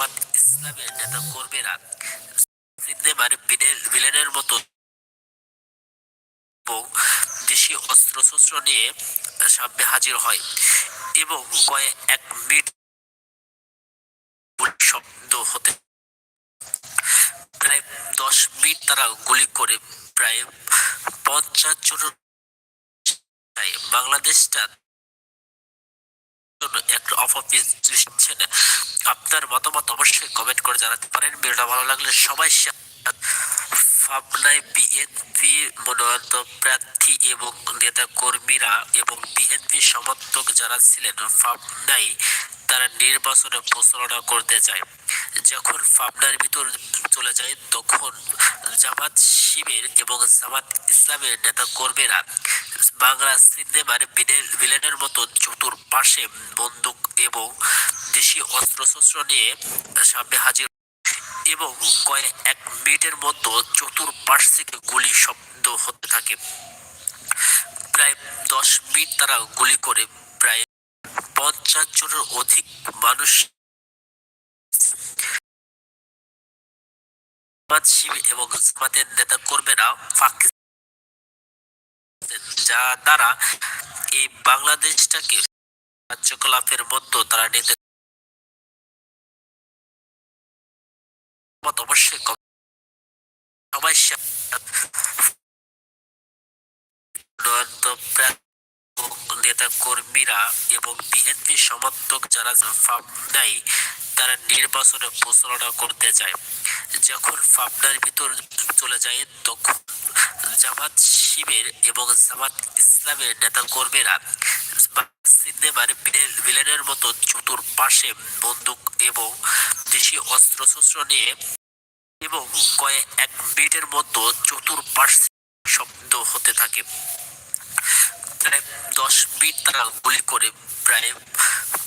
জামাত ইসলামের নেতা কর্মীরা সিনেমার ভিলেনের মতো দেশীয় অস্ত্রশস্ত্র নিয়ে সামনে হাজির হয় এবং কয়েক এক মিনিট শব্দ হতে প্রায় দশ মিনিট তারা গুলি করে প্রায় পঞ্চাশ জনের বাংলাদেশটা জন্য একটা অফিস সৃষ্টি আপনার মতামত অবশ্যই কমেন্ট করে জানাতে পারেন। ভিডিওটা ভালো লাগলে সবাই পাবনায় বিএনপি মনোনীত প্রার্থী এবং নেতা কর্মীরা এবং বিএনপি সমর্থক যারা ছিলেন পাবনায় তারা নির্বাচনে প্রচারণা করতে যায়। যখন পাবনার ভিতর চলে যায়, তখন জামাত শিবির এবং জামাত ইসলামের নেতা কর্মীরা বাংলা সিনেমার ভিলেনের মতো চতুর্পাশে বন্দুক এবং দেশীয় অস্ত্রশস্ত্র নিয়ে সামনে হাজির। এবং কয়েক এক মিনিটের মধ্যে চতুর্পাশ থেকে গুলি শব্দ হতে থাকে। প্রায় দশ মিনিট তারা গুলি করে, প্রায় পঞ্চাশ জনের অধিক মানুষ এবং জামাতের নেতা কর্মীরা পাকিস্তান যা তারা এই বাংলাদেশটাকে কার্যকলাপের মধ্যে তারা নিতে অবশ্যই সবাই নেতা কর্মীরা এবং বিএনপি সমর্থক যারা পাবনায় তারা নির্বাচনে প্রচারণা করতে যায়। যখন পাবনার ভিতর চলে যায়, তখন জামাত শিবির এবং জামাত ইসলামের নেতা কর্মীরা সিনেমার ভিলেনের মতো চতুর্পাশে বন্দুক এবং দেশীয় অস্ত্রশস্ত্র নিয়ে এবং কয়েক এক মিনিটের মধ্যে চতুর্পাশ শব্দ হতে থাকে। প্রায় দশ মিনিট তারা গুলি করে প্রায়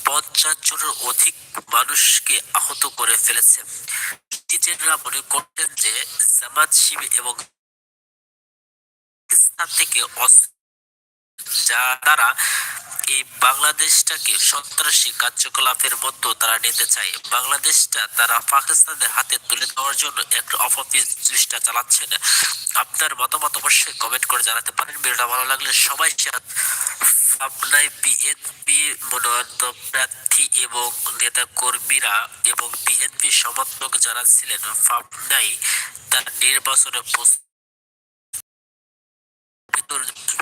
পঞ্চাশ জনের অধিক মানুষকে আহত করে ফেলেছে। নেটিজেনরা মনে করতেন যে জামাত শিবির এবং থেকে যা তারা এই বাংলাদেশটাকে সন্ত্রাসী কার্যকলাপের তারা নিতে চায়। বাংলাদেশটা তারা পাকিস্তানের হাতে তুলে দেওয়ার জন্য একটা চালাচ্ছেন। আপনার মতামত অবশ্যই কমেন্ট করে জানাতে পারেন। ভিডিওটা ভালো লাগলে সবাই পাবনায় বিএনপি মনোনীত প্রার্থী এবং নেতা কর্মীরা এবং বিএনপি সমর্থক যারা ছিলেন পাবনায় তার নির্বাচনে ভিতর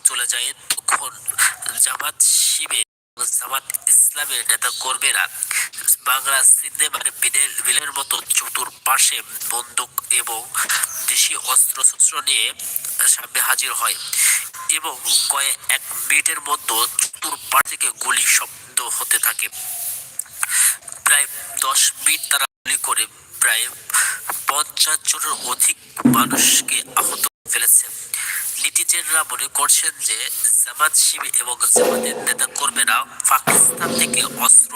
চলে যায় তখন জামাত এবং জামাত ইসলামের নেতা কর্মীরা বাংলা সিনেমার বিলের মতো চতুর্পাশে বন্দুক এবং দেশীয় অস্ত্রশস্ত্র নিয়ে সামনে হাজির হয় এবং কয়েক এক মিনিটের মধ্যে চতুর্পাশ থেকে গুলি শব্দ হতে থাকে। প্রায় দশ মিনিট তারা গুলি করে প্রায় পঞ্চাশ জনের অধিক মানুষকে আহত ফেলেছে। নেটিজেনরা মনে করছেন যে জামাত শিবির এবং জামাতের নেতা কর্মীরা পাকিস্তান থেকে অস্ত্র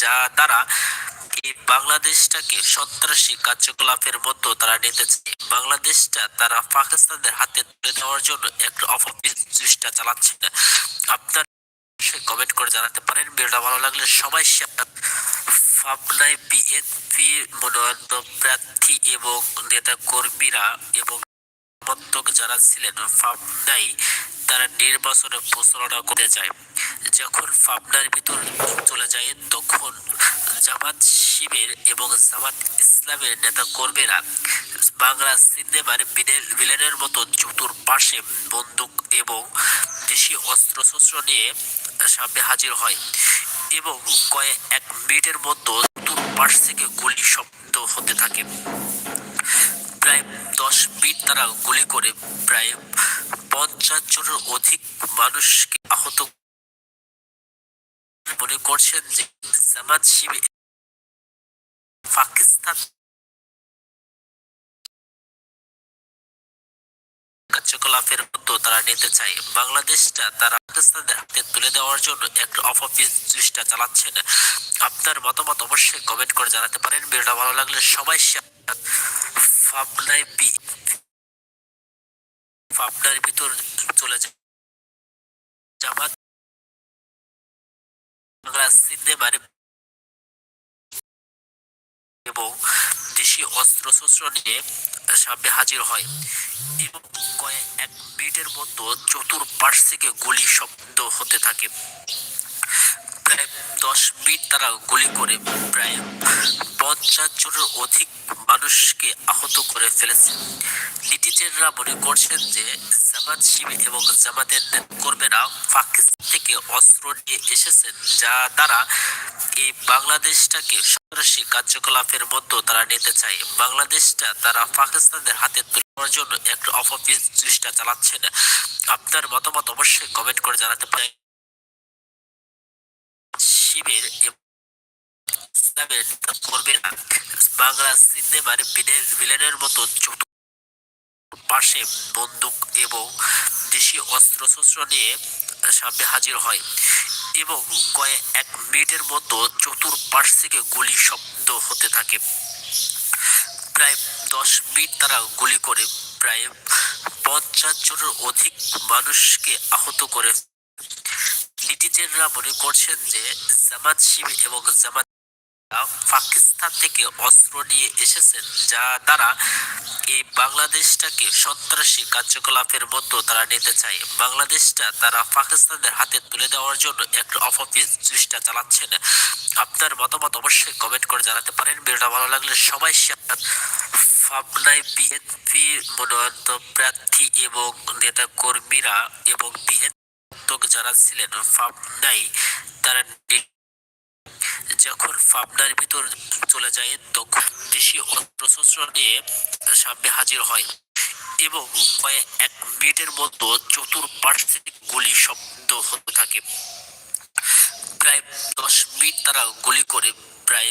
যা তারা এই বাংলাদেশটাকে সন্ত্রাসী কার্যকলাপের মধ্যে তারা নিতে চায় বাংলাদেশটা তারা পাকিস্তানের হাতে তুলে দেওয়ার জন্য একটা চেষ্টা চালাচ্ছে। আপনার কমেন্ট করে জানাতে পারেন। ভিডিওটা ভালো লাগলে সবাই পাবনায় বিএনপি মনোনয়ন প্রার্থী এবং নেতা কর্মীরা এবং সমর্থক যারা ছিলেন পাবনায় তারা নির্বাচনে প্রচারণা করতে যায়। যখন পাবনার ভিতর চলে যায়, তখন জামাত শিবের এবং জামাত ইসলামের নেতা কর্মীরা বাংলা সিনেমার ভিলেনের মতো চতুর্পাশে বন্দুক এবং দেশীয় অস্ত্রশস্ত্র নিয়ে সামনে হাজির হয় এবং কয়েক এক মিনিটের মধ্যে চতুর্পাশ থেকে গুলি শব্দ হতে থাকে। প্রায় দশ মিনিট তারা গুলি করে প্রায় পঞ্চাশ জনের অধিক মানুষকে আহত মনে করছেন যে জামাত পাকিস্তান কার্যকলাপের মধ্যে তারা নিতে চায়। বাংলাদেশটা তারা পাকিস্তানের হাতে তুলে দেওয়ার জন্য একটা অপফিস চেষ্টা চালাচ্ছেন। আপনার মতামত অবশ্যই কমেন্ট করে জানাতে পারেন। ভিডিওটা ভালো লাগলে সবাই বি ভিতর চলে সিনেমার এবং অস্ত্রশস্ত্র নিয়ে সামনে হাজির হয় এবং কয়েক এক মিনিটের মতো চতুর্পাশ থেকে গুলি শব্দ হতে থাকে। প্রায় দশ মিনিট তারা গুলি করে, প্রায় পঞ্চাশ জনের অধিক মানুষকে আহত করে ফেলেছে নেটিজেনরা মনে করছেন যে জামাত শিবির এবং জামাতের কর্মীরা পাকিস্তান থেকে অস্ত্র নিয়ে এসেছেন, যা দ্বারা এই বাংলাদেশটাকে সন্ত্রাসী কার্যকলাপের মধ্যে তারা নিতে চায়। বাংলাদেশটা তারা পাকিস্তানের হাতে তুলে জন্য একটা অপচেষ্টা চালাচ্ছেন। আপনার মতামত অবশ্যই কমেন্ট করে জানাতে পারেন। শিবের ইসলামের কর্মীরা বাংলা সিনেমার ভিলেনের মতো চতুর পাশে বন্দুক এবং দেশীয় অস্ত্রশস্ত্র নিয়ে সামনে হাজির হয় এবং কয়েক এক মিনিটের মতো থেকে গুলি শব্দ হতে থাকে। প্রায় দশ মিনিট তারা গুলি করে, প্রায় পঞ্চাশ জনের অধিক মানুষকে আহত করে। নেটিজেনরা মনে করছেন যে জামাত শিবির এবং জামাত পাকিস্তান থেকে অস্ত্র নিয়ে এসেছেন, যা তারা এই বাংলাদেশটাকে সন্ত্রাসী কার্যকলাপের মধ্যে তারা নিতে চায়। বাংলাদেশটা তারা পাকিস্তানের হাতে তুলে দেওয়ার জন্য একটা অপচেষ্টা চালাচ্ছেন। আপনার মতামত অবশ্যই কমেন্ট করে জানাতে পারেন। ভিডিওটা ভালো লাগলে সবাই পাবনায় বিএনপি মনোনয়ন প্রার্থী এবং নেতা কর্মীরা এবং বিএনপি যারা ছিলেন, পাবনায় তারা যখন ফাবনার ভিতর চলে যায়, তখন দেশি অস্ত্রশস্ত্র নিয়ে সামনে হাজির হয় এবং এক মিনিটের মতো চতুর্পাশ থেকে গুলি শব্দ হতে থাকে। প্রায় দশ মিনিট তারা গুলি করে, প্রায়